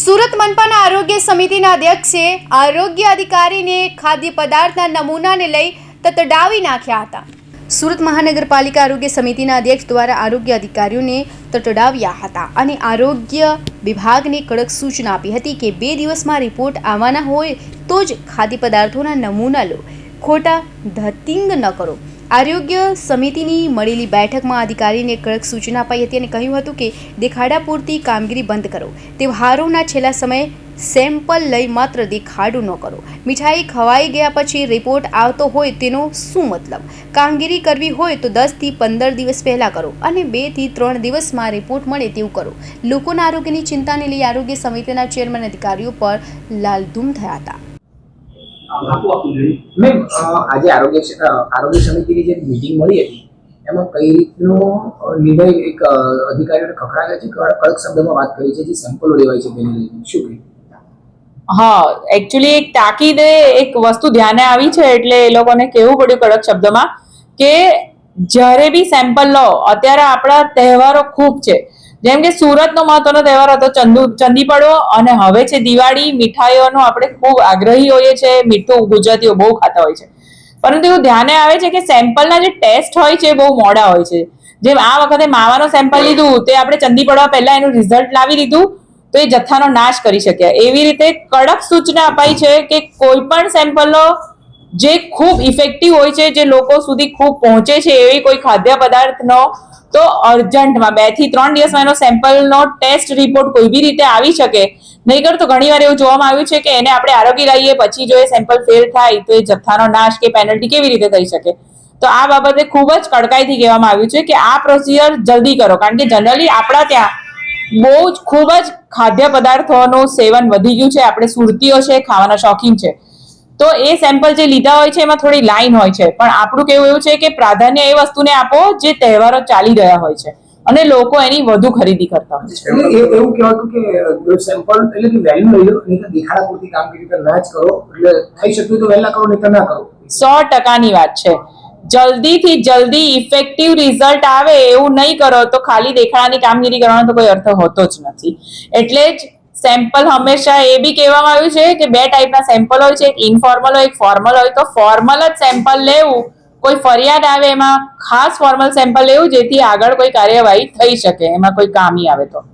સુરત મનપાના આરોગ્ય સમિતિના અધ્યક્ષે આરોગ્ય અધિકારીને ખાદ્ય પદાર્થના નમૂનાને લઈ તતડાવી નાખ્યા હતા. સુરત મહાનગરપાલિકા આરોગ્ય સમિતિના અધ્યક્ષ દ્વારા આરોગ્ય અધિકારીઓને તટડાવ્યા હતા અને આરોગ્ય વિભાગને કડક સૂચના આપી હતી કે બે દિવસમાં રિપોર્ટ આવવાના હોય તો જ ખાદ્ય પદાર્થોના નમૂના લો. ખોટા ધતિંગ ન કરો. આરોગ્ય સમિતિની મળેલી બેઠકમાં અધિકારીને કડક સૂચના અપાઈ હતી અને કહ્યું હતું કે દેખાડા પૂરતી કામગીરી બંધ કરો. તહેવારોના છેલ્લા સમયે સેમ્પલ લઈ માત્ર દેખાડું ન કરો. મીઠાઈ ખવાઈ ગયા પછી રિપોર્ટ આવતો હોય તેનો શું મતલબ? કામગીરી કરવી હોય તો દસથી પંદર દિવસ પહેલાં કરો અને બેથી ત્રણ દિવસમાં રિપોર્ટ મળે તેવું કરો. લોકોના આરોગ્યની ચિંતાને લઈ આરોગ્ય સમિતિના ચેરમેન અધિકારીઓ પર લાલધૂમ થયા હતા. મેમ આજે આરોગ્ય આરોગ્ય સમિતિની જે મિટિંગ મળી હતી એમાં કઈ રીતનો નિર્ણય એક અધિકારીઓને ખખડાવ્યો છે કડક કડક શબ્દમાં વાત કરી છે જે સેમ્પલો લેવાય છે તેને લઈને. શું કહે હા એકચ્યુઅલી એક તાકીદે એક વસ્તુ ધ્યાને આવી છે એટલે એ લોકોને કહેવું પડ્યું કડક શબ્દમાં કે જ્યારે બી સેમ્પલ લો અત્યારે આપણા તહેવારો ખૂબ છે. જેમ કે સુરતનો મહત્વનો તહેવાર હતો ચંદુ ચંદી પડવો અને હવે છે દિવાળી. મીઠાઈઓનો આપણે ખૂબ આગ્રહી હોઈએ છીએ મીઠું ગુજરાતીઓ બહુ ખાતા હોય છે. પરંતુ એવું ધ્યાને આવે છે કે સેમ્પલના જે ટેસ્ટ હોય છે બહુ મોડા હોય છે. જેમ આ વખતે માવાનો સેમ્પલ લીધું, તે આપણે ચંદી પડવા પહેલા એનું રિઝલ્ટ લાવી દીધું, તો એ જથ્થાનો નાશ કરી શક્યા. એવી રીતે કડક સૂચના અપાઈ છે કે કોઈ પણ સેમ્પલનો જે ખૂબ ઇફેક્ટિવ હોય છે, જે લોકો સુધી ખૂબ પહોંચે છે, એવી કોઈ ખાદ્ય પદાર્થનો તો અર્જન્ટમાં બેથી ત્રણ દિવસમાં એનો સેમ્પલનો ટેસ્ટ રિપોર્ટ કોઈ બી રીતે આવી શકે. નહીતર તો ઘણીવાર એવું જોવામાં આવ્યું છે કે એને આપણે આરોગી લઈએ પછી જો એ સેમ્પલ ફેલ થાય તો એ જથ્થાનો નાશ કે પેનલ્ટી કેવી રીતે થઈ શકે. તો આ બાબતે ખૂબ જ કડકાઈથી કહેવામાં આવ્યું છે કે આ પ્રોસિજર જલ્દી કરો. કારણ કે જનરલી આપણા ત્યાં બહુ જ ખૂબ જ ખાદ્ય પદાર્થોનું સેવન વધી ગયું છે. આપણે સુરતીઓ છે, ખાવાના શોખીન છે. તો એ સેમ્પલ જે લીધા હોય છે એમાં થોડી લાઈન હોય છે. પણ આપણું કેવું એવું છે કે પ્રાધાન્ય એ વસ્તુને આપો જે તહેવારો ચાલી રહ્યા હોય છે. અને લોકો એની વધુ ખરીદી કરતા હોય છે. એટલે એવું કહેવાતું કે સેમ્પલ એટલે કે વહેલું લઈ લો નહીં તો દેખાડા પૂરતી કામગીરી ના જ કરો. એટલે થઈ શક્યું તો વહેલા કરો નહીં તો ના કરો. સો ટકાની વાત છે. જલ્દીથી જલ્દી ઇફેક્ટિવ રિઝલ્ટ આવે એવું નહીં કરો તો ખાલી દેખાડાની કામગીરી કરવાનો તો કોઈ અર્થ હોતો જ નથી. એટલે જ સેમ્પલ હંમેશા એ બી કહેવામાં આવ્યું છે કે બે ટાઈપના સેમ્પલ હોય છે, એક ઇન્ફોર્મલ હોય, એક ફોર્મલ હોય. તો ફોર્મલ જ સેમ્પલ લેવું, કોઈ ફરિયાદ આવે એમાં ખાસ ફોર્મલ સેમ્પલ લેવું, જેથી આગળ કોઈ કાર્યવાહી થઈ શકે, એમાં કોઈ કામી આવે તો.